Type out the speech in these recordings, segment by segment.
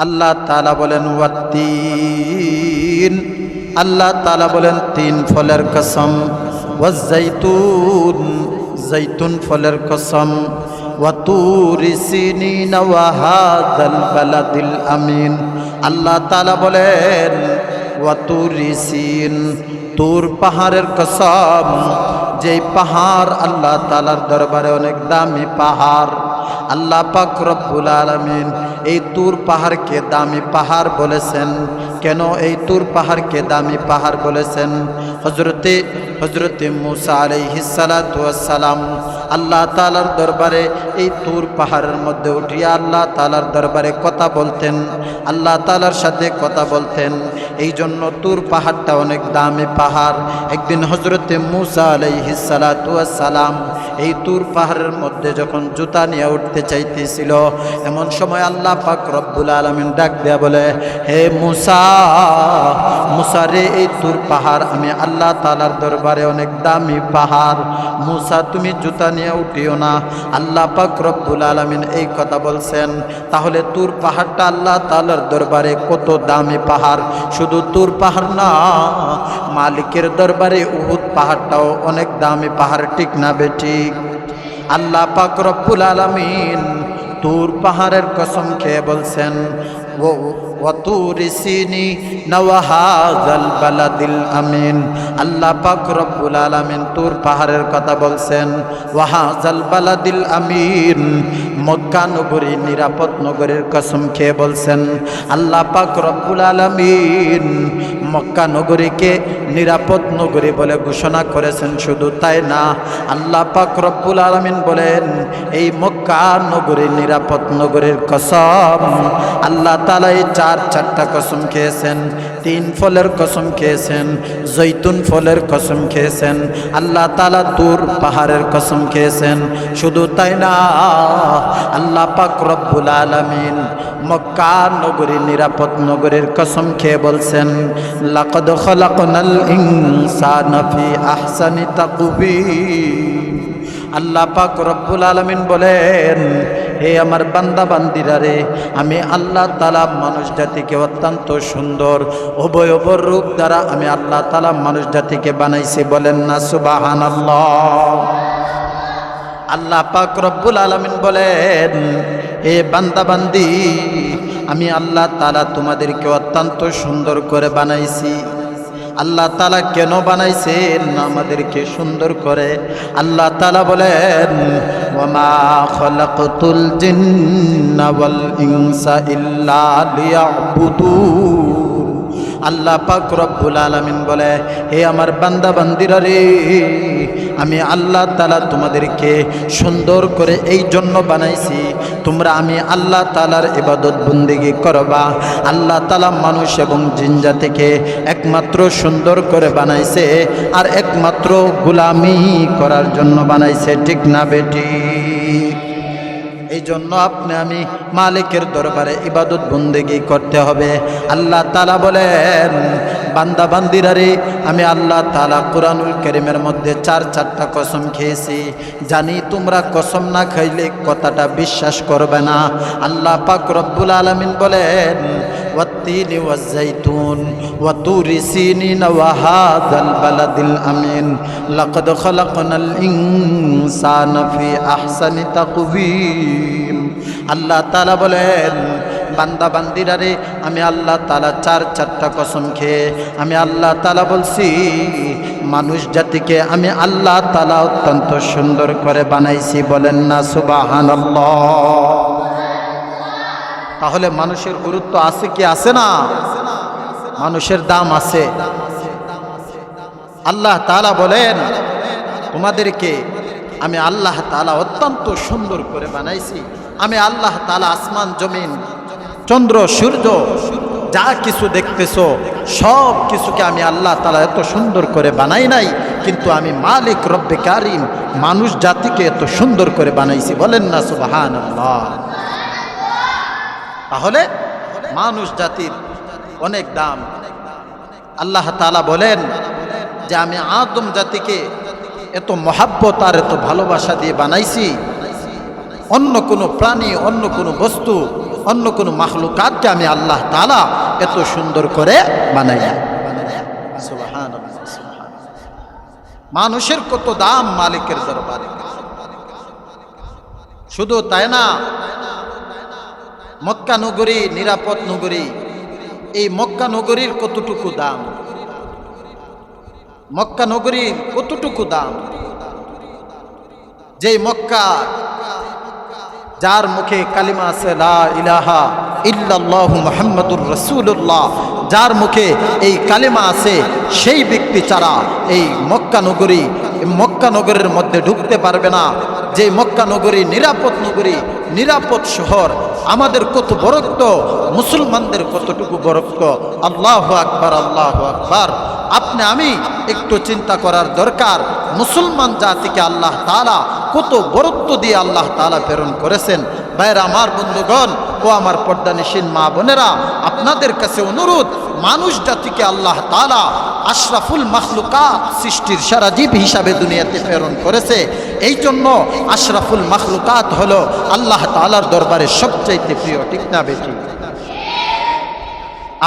আল্লাহ তালা বলেন, ওয়াত্তিন। আল্লাহ তালা বলেন, তিন ফলের কসম। ওয়াজ্জাইতুন। জৈতুন ফলের কসম। আমিন। আল্লাহ তালা বলেন, ওয়াতুরি সিন, তুর পাহাড়ের কসম। যেই পাহাড় আল্লাহ তালার দরবারে অনেক দামি পাহাড়। আল্লাহ পাক রব্বুল আলমিন এই তুর পাহাড়কে দামি পাহাড় বলেছেন। কেন এই তুর পাহাড়কে দামি পাহাড় বলেছেন? হজরতে হজরতে মুসা আলাইহিসালাম আল্লাহ তালার দরবারে এই তুর পাহাড়ের মধ্যে উঠিয়া আল্লাহ তালার দরবারে কথা বলতেন। আল্লাহ তালার সাথে কথা বলতেন। এই জন্য তুর পাহাড়টা অনেক দামি পাহাড়। একদিন হজরতে মুসা আলাইহিসালাম এই তুর পাহাড়ের মধ্যে যখন জুতা নিয়ে উঠতে চাইতেছিল। এমন সময় আল্লাহ পাক রব্বুল আলমিন ডাক দেয়া বলে, হে মুসা মুসা রে, এই তোর পাহাড়, আমি আল্লাহ তালার দরবারে অনেক দামি পাহাড়। মুসা, তুমি জুতা নিয়ে উঠিও না। আল্লাহ পাক রব্বুল আলমিন এই কথা বলছেন। তাহলে তোর পাহাড়টা আল্লাহ তালার দরবারে কত দামি পাহাড়? শুধু তোর পাহাড় না, মালিকের দরবারে উহুদ পাহাড়টাও অনেক দামি পাহাড়, ঠিক না বেঠিক আল্লাহ পাক রব্বুল আলমিন তুর পাহাড়ের কসম খেয়ে বলছেন ও ওয়াতুরি সিনি নওয়াহাজাল বালাদিল আমিন। আল্লাহ পাক রব্বুল আলামিন তুর পাহাড়ের কথা বলছেন ওয়াহাজাল বালাদিল আমিন। মক্কা নগরী নিরাপদ নগরীর কসম খেয়ে বলছেন, আল্লাহ পাক রব্বুল আলামিন মক্কা নগরীকে নিরাপদ নগরী বলে ঘোষণা করেছেন, শুধু তাই না, আল্লাহ পাক রব্বুল আলামিন বলেন, এই মক্কা নগরী নিরাপদ নগরীর কসম আল্লাহ তালা এই চার চারটা কসম খেয়েছেন, তিন ফলের কসম খেয়েছেন, জৈতুন ফলের কসম খেয়েছেন, আল্লাহ তালা তুর পাহাড়ের কসম খেয়েছেন। শুধু তাই না, আল্লাহ পাক রব্বুল আলমিন মক্কা নগরী, নিরাপদ নগরীর কসম খেয়ে বলছেন, লাকদ খলাকনাল ইনসানা ফি আহসানি তাকবীর আল্লাহ পাক রব্বুল আলমিন বলেন হে আমার বান্দা বান্দিরা রে, আমি আল্লাহ তালা মানুষ জাতিকে অত্যন্ত সুন্দর অবয়বর রূপ দ্বারা আমি আল্লাহ তালা মানুষ জাতিকে বানাইছি, বলেন না সুবাহান আল্লাহ পাক রব্বুল আলমিন বলেন, হে বান্দা বান্দি, আমি আল্লাহ তালা তোমাদেরকে অত্যন্ত সুন্দর করে বানাইছি। আল্লাহ তালা কেন বানাইছেন আমাদেরকে সুন্দর করে? আল্লাহ তালা বলেন ওমা খলাকতুল জিন্না ওয়াল ইনসা ইল্লা আল্লাহ পাক রব্বুল আলামিন বলে, হে আমার বান্দা বান্দিরা রে আমি আল্লাহ তালা তোমাদেরকে সুন্দর করে এই জন্য বানাইছি। তোমরা আমি আল্লাহ তালার এবাদত বন্দিগি করবা। আল্লাহ তালা মানুষ এবং জিনজা থেকে একমাত্র সুন্দর করে বানাইছে আর একমাত্র গুলামি করার জন্য বানাইছে। ঠিক না বেটি এই জন্য আপনি আমি মালিকের দরবারে ইবাদত বন্দেগি করতে হবে। আল্লাহ তালা বলেন, বান্দা বান্দিরারে, আমি আল্লাহ তালা কোরআনুল করিমের মধ্যে চার, চারটা কসম খেয়েছি। জানি তোমরা কসম না খাইলে কথাটা বিশ্বাস করবে না। আল্লাহ পাক রব্বুল আলমিন বলেন والتين والزيتون وطور سينين وهذا البلد الأمين لقد خلقنا الإنسان في أحسن تقويم আল্লাহ তালা বলেন বান্দা বান্দিরারে আমি আল্লাহ তালা চার চারটা কসম খেয়ে আমি আল্লাহ তালা বলছি মানুষ জাতিকে আমি আল্লাহ তালা অত্যন্ত সুন্দর করে বানাইছি বলেন না সুবাহান তাহলে মানুষের গুরুত্ব আছে কি আছে না? মানুষের দাম আছে। আল্লাহ তালা বলেন, তোমাদেরকে আমি আল্লাহ তালা অত্যন্ত সুন্দর করে বানাইছি। আমি আল্লাহ তালা আসমান, জমিন, চন্দ্র, সূর্য, যা কিছু দেখতেছো, সব কিছুকে আমি আল্লাহ তালা এত সুন্দর করে বানাই নাই, কিন্তু আমি মালিক রব্বে কারিম, মানুষ জাতিকে এত সুন্দর করে বানাইছি। বলেন না সুবাহান আল্লাহ তাহলে মানুষ জাতির অনেক দাম। আল্লাহ তালা বলেন যে আমি আদম জাতিকে এত মহাব্বত আর এত ভালোবাসা দিয়ে বানাইছি অন্য কোনো প্রাণী অন্য কোনো বস্তু অন্য কোনো মাখলুকাতকে আমি আল্লাহ তালা এত সুন্দর করে বানাই না সুবহানাল্লাহ, সুবহানাল্লাহ। মানুষের কত দাম মালিকের দরবারে। শুধু তাই না মক্কা নগরী, নিরাপদ নগরী, এই মক্কা নগরীর কতটুকু দাম? মক্কা নগরীর কতটুকু দাম? যেই মক্কা, যার মুখে কালিমা আছে, লা ইলাহা ইল্লাল্লাহু মুহাম্মাদুর রাসূলুল্লাহ যার মুখে এই কালিমা আছে, সেই ব্যক্তি ছাড়া এই মক্কা নগরী মক্কা নগরের মধ্যে ঢুকতে পারবে না। যে মক্কা নগরী নিরাপদ নগরী, নিরাপদ শহর, আমাদের কত বরক্ত, মুসলমানদের কতটুকু বরক্ত। আল্লাহ আকবার আল্লাহ আকবার। আপনি, আমি একটু চিন্তা করার দরকার। মুসলমান জাতিকে আল্লাহ তালা কত বরত্ব দিয়ে আল্লাহ তালা প্রেরণ করেছেন। ভাইরা আমার বন্ধুগণ ও আমার পর্দানিসীন মা বোনেরা। আপনাদের কাছে অনুরোধ, মানুষ জাতিকে আল্লাহ তালা আশরাফুল মাখলুকাত সৃষ্টির সারা জীব হিসাবে দুনিয়াতে প্রেরণ করেছে। এই জন্য আশরাফুল মাখলুকাত হলো আল্লাহ তালার দরবারে সবচাইতে প্রিয়, ঠিক না বেটি?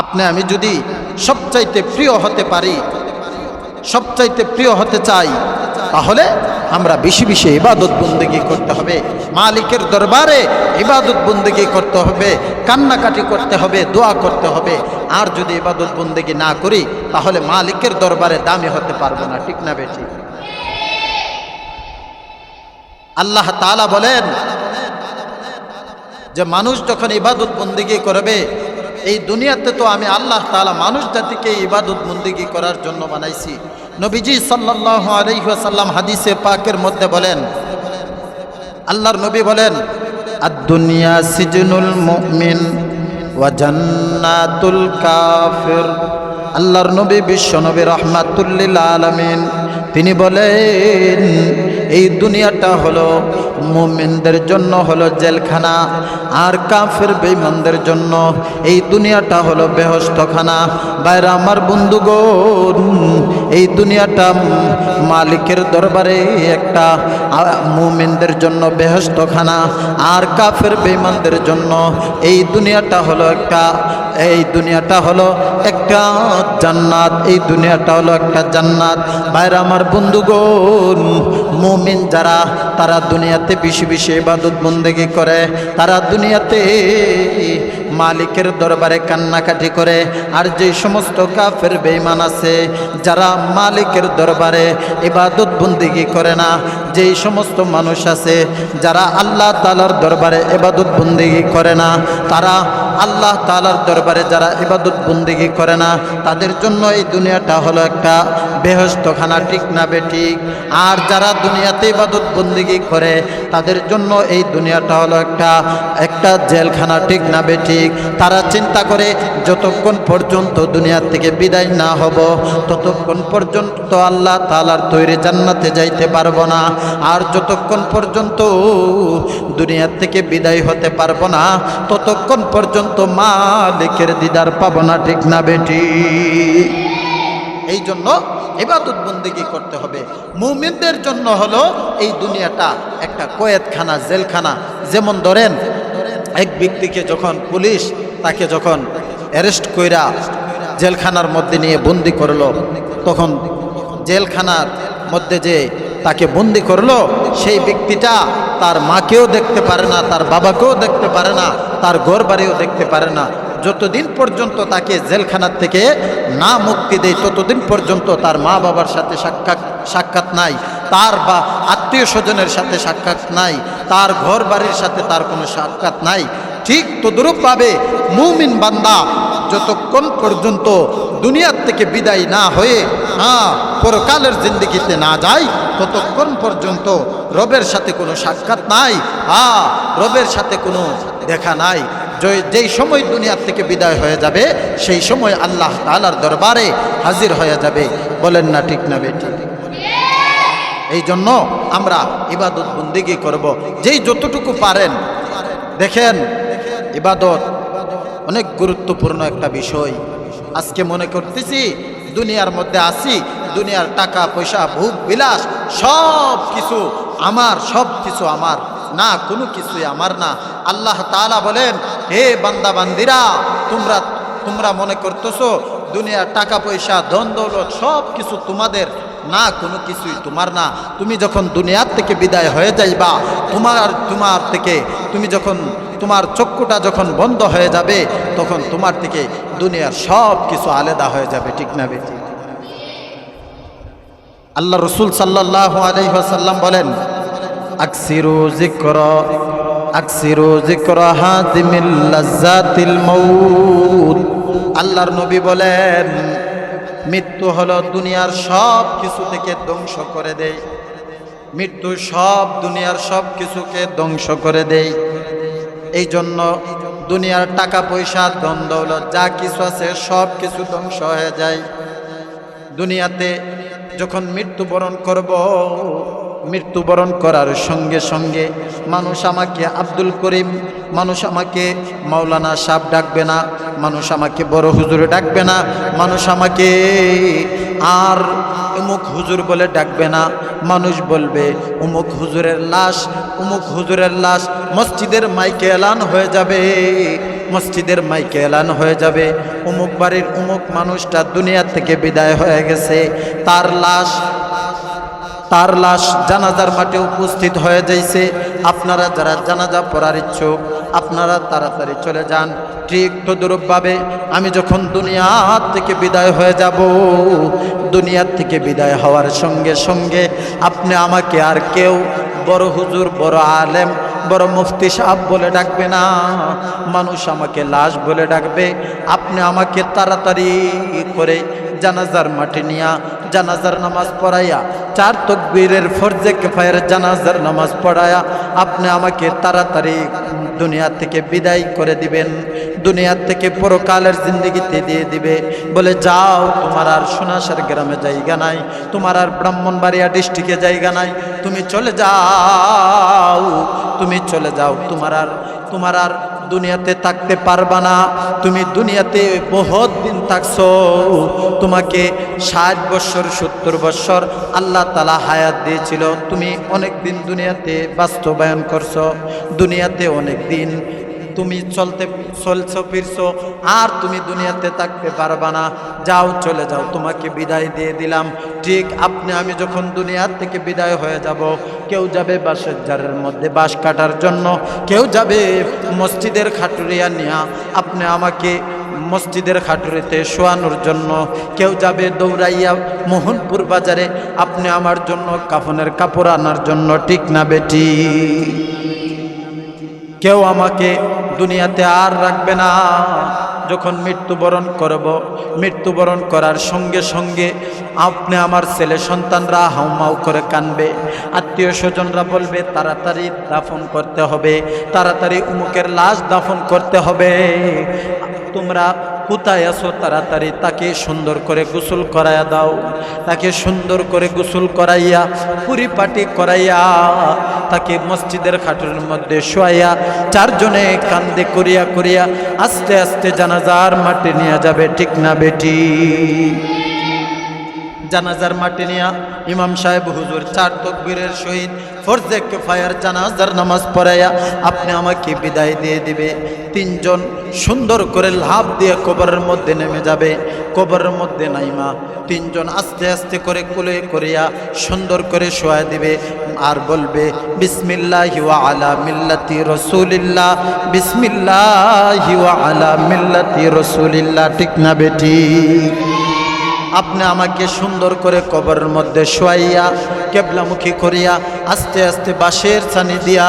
আপনি, আমি যদি সবচাইতে প্রিয় হতে পারি সবচাইতে প্রিয় হতে চাই, তাহলে আমরা বেশি বেশি ইবাদত বন্দেগি করতে হবে। মালিকের দরবারে ইবাদত বন্দেগি করতে হবে, কান্নাকাটি করতে হবে, দোয়া করতে হবে। আর যদি ইবাদত বন্দেগি না করি, তাহলে মালিকের দরবারে দামি হতে পারব না, ঠিক না বেটি? আল্লাহ তাআলা বলেন যে, মানুষ যখন ইবাদত বন্দিগি করবে এই দুনিয়াতে তো আমি আল্লাহ তালা মানুষ জাতিকে ইবাদত বন্দিগি করার জন্য বানাইছি। নবীজি সাল্লাল্লাহু আলাইহি ওয়াসাল্লাম হাদিসে পাকের মধ্যে বলেন, আল্লাহর নবী বলেন, আদ-দুনিয়া সিজনুল মুমিন ওয়া জান্নাতুল কাফির। আল্লাহর নবী বিশ্ব নবী রহমাতুল্লিল আলামিন, তিনি বলেন এই দুনিয়াটা হলো মুমিনদের জন্য হলো জেলখানা আর কাফের বেঈমানদের জন্য এই দুনিয়াটা হলো বেহস্তখানা। বাইরে আমার বন্ধুগণ, এই দুনিয়াটা মালিকের দরবারে একটা মুমিনদের জন্য বেহস্তখানা আর কাফের বেঈমানদের জন্য এই দুনিয়াটা হলো একটা এই দুনিয়াটা হলো একটা জান্নাত, এই দুনিয়াটা হলো একটা জান্নাত। বাইরে আমার বন্ধুগণ, মুমিন যারা, তারা দুনিয়াতে বেশি বেশি ইবাদত বন্দেগি করে, তারা দুনিয়াতে মালিকের দরবারে কান্নাকাটি করে, আর যে সমস্ত কাফের বেইমান আছে, যারা মালিকের দরবারে ইবাদত বন্দিগি করে না, যেই সমস্ত মানুষ আছে, যারা আল্লাহ তালার দরবারে ইবাদত বন্দিগি করে না, তারা আল্লাহ তালার দরবারে যারা ইবাদত বন্দিগি করে না, তাদের জন্য এই দুনিয়াটা হলো একটা বেহস্তখানা, ঠিক না বেঠিক আর যারা দুনিয়াতে ইবাদত বন্দিগি করে, তাদের জন্য এই দুনিয়াটা হলো একটা একটা জেলখানা, ঠিক না বেঠিক তারা চিন্তা করে যতক্ষণ পর্যন্ত দুনিয়ার থেকে বিদায় না হব, ততক্ষণ পর্যন্ত আল্লাহ তালার তৈরি জান্নাতে যাইতে পারব না। আর যতক্ষণ পর্যন্ত দুনিয়ার থেকে বিদায় হতে পারব না, ততক্ষণ পর্যন্ত মালিকের দিদার পাবো না, ঠিক না বেটি? এই জন্য ইবাদত বন্দিগি করতে হবে। মুমিনদের জন্য হলো এই দুনিয়াটা একটা কয়েদখানা, জেলখানা। যেমন ধরেন এক ব্যক্তিকে যখন পুলিশ তাকে যখন অ্যারেস্ট কইরা জেলখানার মধ্যে নিয়ে বন্দি করল, তখন জেলখানার মধ্যে যে তাকে বন্দি করল, সেই ব্যক্তিটা তার মাকেও দেখতে পারে না, তার বাবাকেও দেখতে পারে না, তার ঘর বাড়িও দেখতে পারে না। যতদিন পর্যন্ত তাকে জেলখানার থেকে না মুক্তি দেয়, ততদিন পর্যন্ত তার মা বাবার সাথে সাক্ষাৎ সাক্ষাৎ নাই। তার বা আত্মীয় স্বজনের সাথে সাক্ষাৎ নাই, তার ঘর বাড়ির সাথে তার কোনো সাক্ষাৎ নাই। ঠিক তদ্রূপভাবে মুমিন বান্দা যতক্ষণ পর্যন্ত দুনিয়ার থেকে বিদায় না হয়ে হ্যাঁ পরকালের জিন্দিগিতে না যায়, ততক্ষণ পর্যন্ত রবের সাথে কোনো সাক্ষাৎ নাই হ্যাঁ রবের সাথে কোনো দেখা নাই। যেই সময় দুনিয়ার থেকে বিদায় হয়ে যাবে, সেই সময় আল্লাহ তালার দরবারে হাজির হয়ে যাবে। বলেন না ঠিক না বেটি এই জন্য আমরা ইবাদত বন্দিগি করব। যেই যতটুকু পারেন, দেখেন, ইবাদত অনেক গুরুত্বপূর্ণ একটা বিষয়। আজকে মনে করতেছি, দুনিয়ার মধ্যে আসি দুনিয়ার টাকা, পয়সা, ভোগ, বিলাস, সব কিছু আমার, সব কিছু আমার। না, কোনো কিছুই আমার না। আল্লাহ তাআলা বলেন, হে বান্দা, বান্দিরা, তোমরা তোমরা মনে করতেছো, দুনিয়ার টাকা, পয়সা, ধন, দৌলত, সব কিছু তোমাদের না, কোনো কিছুই তোমার না। তুমি যখন দুনিয়ার থেকে বিদায় হয়ে যাইবা, তোমার আর তোমার থেকে, তুমি যখন, তোমার চক্ষুটা যখন বন্ধ হয়ে যাবে, তখন তোমার থেকে দুনিয়ার সব কিছু আলাদা হয়ে যাবে, ঠিক না বেটি আল্লাহ রসুল সাল্লাহ আলাইসাল্লাম বলেন আল্লাহর নবী বলেন মৃত্যু হলো দুনিয়ার সব কিছু থেকে ধ্বংস করে দেয়। মৃত্যু সব দুনিয়ার সব কিছুকে ধ্বংস করে দেয়। এই জন্য দুনিয়ার টাকা পয়সা, ধন দৌলত, যা কিছু আছে সব কিছু ধ্বংস হয়ে যায়। দুনিয়াতে যখন মৃত্যুবরণ করব মৃত্যুবরণ করার সঙ্গে সঙ্গে মানুষ আমাকে আব্দুল করিম, মানুষ আমাকে মাওলানা সাহ ডাকবে না, মানুষ আমাকে বড় হুজুরে ডাকবে না, মানুষ আমাকে আর অমুক হুজুর বলে ডাকবে না, মানুষ বলবে অমুক হুজুরের লাশ অমুক হুজুরের লাশ, মসজিদের মাইকে এলান হয়ে যাবে, মসজিদের মাইকে এলান হয়ে যাবে অমুক বাড়ির অমুক মানুষটা দুনিয়া থেকে বিদায় হয়ে গেছে, তার লাশ তার লাশ জানাজার মাঠে উপস্থিত হয়ে যাইছে। আপনারা যারা জানাজা পড়ার ইচ্ছুক, আপনারা তাড়াতাড়ি চলে যান। ঠিক তদুরূপভাবে আমি যখন দুনিয়ার থেকে বিদায় হয়ে যাব, দুনিয়ার থেকে বিদায় হওয়ার সঙ্গে সঙ্গে আপনি আমাকে আর কেউ বড় হুজুর, বড় আলেম, বড় মুফতি সাহেব বলে ডাকবে না। মানুষ আমাকে লাশ বলে ডাকবে। আপনি আমাকে তাড়াতাড়ি করে জানাজার মাঠে নিয়া জানাজার নামাজ পড়াইয়া, চার তকবীরের ফরজে কেফায়ের জানাজার নামাজ পড়ায়া আপনি আমাকে তাড়াতাড়ি দুনিয়া থেকে বিদায় করে দিবেন দুনিয়ার থেকে পরকালের জিন্দগিতে দিয়ে দিবে। বলে, যাও, তোমার আর সোনাসার গ্রামে জায়গা নাই, তোমার আর ব্রাহ্মণবাড়িয়া ডিস্ট্রিক্টে জায়গা নাই, তুমি চলে যাও, তুমি চলে যাও, তোমার আর তোমার আর দুনিয়াতে থাকতে পারবা না। তুমি দুনিয়াতে বহুত দিন থাকছ। তোমাকে ষাট বৎসর সত্তর বৎসর আল্লাহ তালা হায়াত দিয়েছিল। তুমি অনেক দিন দুনিয়াতে বাস্তবায়ন করছ। দুনিয়াতে অনেক দিন তুমি চলতে চলছো, ফিরছো, আর তুমি দুনিয়াতে থাকতে পারবা না। যাও, চলে যাও, তোমাকে বিদায় দিয়ে দিলাম। ঠিক আপনি, আমি যখন দুনিয়ার থেকে বিদায় হয়ে যাব, কেউ যাবে বাসের জারের মধ্যে বাস কাটার জন্য, কেউ যাবে মসজিদের খাটুরিয়া নিয়া আপনি আমাকে মসজিদের খাটুরিতে শোয়ানোর জন্য, কেউ যাবে দৌড়াইয়া মোহনপুর বাজারে আপনি আমার জন্য কাফনের কাপড় আনার জন্য, ঠিক না বেটি? কেউ আমাকে দুনিয়াতে আর রাখবে না। যখন মৃত্যুবরণ করব, মৃত্যুবরণ করার সঙ্গে সঙ্গে আপনি আমার ছেলে সন্তানরা হাউমাউ করে কানবে। আত্মীয় স্বজনরা বলবে, তাড়াতাড়ি দাফন করতে হবে, তাড়াতাড়ি উমুকের লাশ দাফন করতে হবে। তোমরা কোথায় আসো তাড়াতাড়ি তাকে সুন্দর করে গোসল করাইয়া দাও। তাকে সুন্দর করে গোসল করাইয়া, পরিপাটি করাইয়া, তাকে মসজিদের খাটুরের মধ্যে শোয়াইয়া, চারজনে কান্দে করিয়া করিয়া আস্তে আস্তে জানাজার মাটি নিয়ে যাবে, ঠিক না বেটি? জানাজার মাটি নিয়া ইমাম সাহেব হুজুর চার তকবীরের সহিত ফরজে ফায়ার জানাজার নামাজ পড়াইয়া আপনি আমাকে বিদায় দিয়ে দিবে। তিনজন সুন্দর করে লাভ দিয়ে কবরের মধ্যে নেমে যাবে। কবরের মধ্যে নাইমা। তিনজন আস্তে আস্তে করে কুলে করিয়া সুন্দর করে শোয়া দিবে। আর বলবে, বিসমিল্লাহ ওয়া আলা মিল্লাতি রসুলিল্লাহ। বিসমিল্লাহ ওয়া আলা মিল্লাতি রসুলিল্লাহ। ঠিক না বেটি? আপনি আমাকে সুন্দর করে কবরের মধ্যে শোয়াইয়া, কেবলামুখী করিয়া, আস্তে আস্তে বাঁশের ছানি দিয়া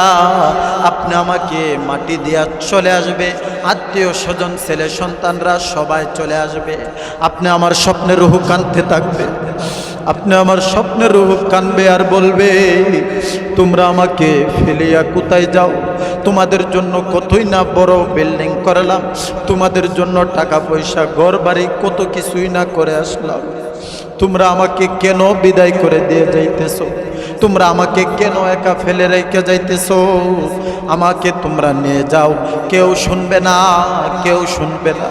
আপনি আমাকে মাটি দিয়া চলে আসবে। আত্মীয় স্বজন, ছেলে সন্তানরা সবাই চলে আসবে। আপনি আমার স্বপ্নের রুহু কানতে থাকবে। আপনি আমার স্বপ্নের রুহ কানবে আর বলবে, তোমরা আমাকে ফেলিয়া কোথায় যাও? তোমাদের জন্য কতই না বড় বিল্ডিং করালাম? তোমাদের জন্য টাকা পয়সা ঘর বাড়ি কত কিছুই না করে আসলাম। তোমরা আমাকে কেন বিদায় করে দিয়ে যাইতেছো? তোমরা আমাকে কেন একা ফেলে রেখে যাইতেছো? আমাকে তোমরা নিয়ে যাও। কেউ শুনবে না, কেউ শুনবে না।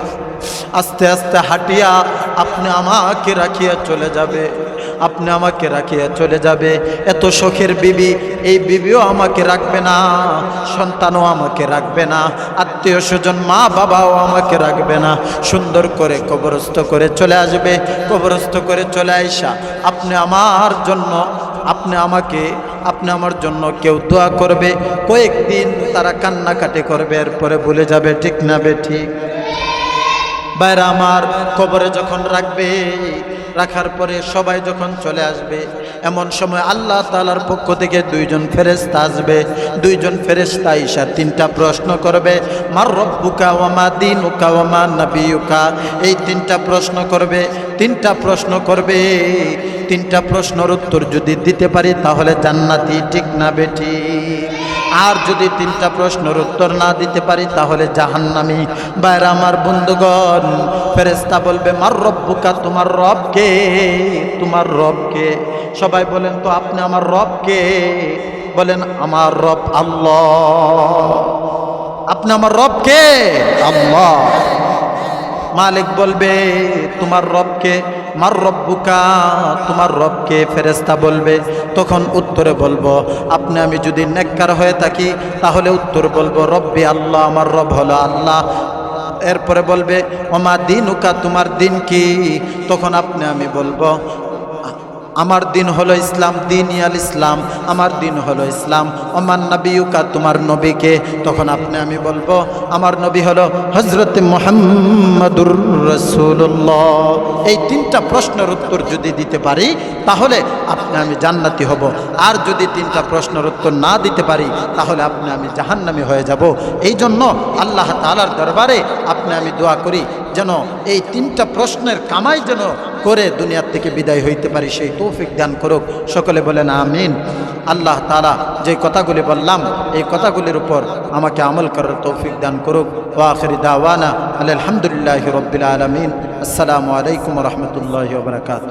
আস্তে আস্তে হাঁটিয়া আপনি আমাকে রাখিয়া চলে যাবে। আপনি আমাকে রাখিয়া চলে যাবে। এত শখের বিবি, এই বিবিও আমাকে রাখবে না, সন্তানও আমাকে রাখবে না, আত্মীয় স্বজন, মা বাবাও আমাকে রাখবে না। সুন্দর করে কবরস্থ করে চলে আসবে, কবরস্থ করে চলে আইসা, আপনি আমার জন্য, আপনি আমাকে, আপনি আমার জন্য কেউ দোয়া করবে। কয়েকদিন তারা কান্নাকাটি করবে, এরপরে ভুলে যাবে, ঠিক না বে ঠিক? বাইরা আমার কবরে যখন রাখবে রাখার পরে সবাই যখন চলে আসবে, এমন সময় আল্লাহ তালার পক্ষ থেকে দুইজন ফেরেস্তা আসবে। দুইজন ফেরেস্তা ইসা তিনটা প্রশ্ন করবে, মার রব্বুকা ওয়ামা দিন উকা ওয়ামা নাবিউকা এই তিনটা প্রশ্ন করবে, তিনটা প্রশ্ন করবে। তিনটা প্রশ্নের উত্তর যদি দিতে পারি, তাহলে জান্নাতি ঠিক না বেটি আর যদি তিনটা প্রশ্নের উত্তর না দিতে পারি, তাহলে জাহান্নামি। বাইরে আমার বন্ধুগণ ফেরেস্তা বলবে, মার রব্বুকা, তোমার রবকে তোমার রবকে সবাই বলেন, তো আপনি আমার রবকে বলেন, আমার রব আল্লাহ। আপনি আমার রবকে আল্লাহ। মালিক বলবে, তোমার রবকে, মার রব্বুকা, তোমার রবকে ফেরেস্তা বলবে। তখন উত্তরে বলব, আপনি, আমি যদি নেককার হয়ে থাকি, তাহলে উত্তর বলব, রব্বি আল্লাহ, আমার রব হলো আল্লাহ। এরপরে বলবে, ওমা দিন উকা তোমার দিন কি? তখন আপনি, আমি বলব আমার দিন হলো ইসলাম, দিন ইয়াল ইসলাম, আমার দিন হলো ইসলাম। ওমান নবীকা, তোমার নবীকে। তখন আপনি, আমি বলব, আমার নবী হলো হজরত মোহাম্মদুর রসুল্লাহ এই তিনটা প্রশ্নের উত্তর যদি দিতে পারি, তাহলে আপনি, আমি জান্নাতি হব। আর যদি তিনটা প্রশ্নের উত্তর না দিতে পারি, তাহলে আপনি, আমি জাহান্নামি হয়ে যাব। এই জন্য আল্লাহ তালার দরবারে আপনি, আমি দোয়া করি যেন এই তিনটা প্রশ্নের কামাই যেন করে দুনিয়ার থেকে বিদায় হইতে পারি, সেই তৌফিক দান করুক। সকলে বলেন, আমিন। আল্লাহ তারা যে কথাগুলি বললাম, এই কথাগুলির উপর আমাকে আমল করার তৌফিক দান করুক। ওয়াখরি দাওয়ানা আলহামদুলিল্লাহ রবিল আলমিন। আসসালামু আলাইকুম রহমতুল্লাহ বরকাত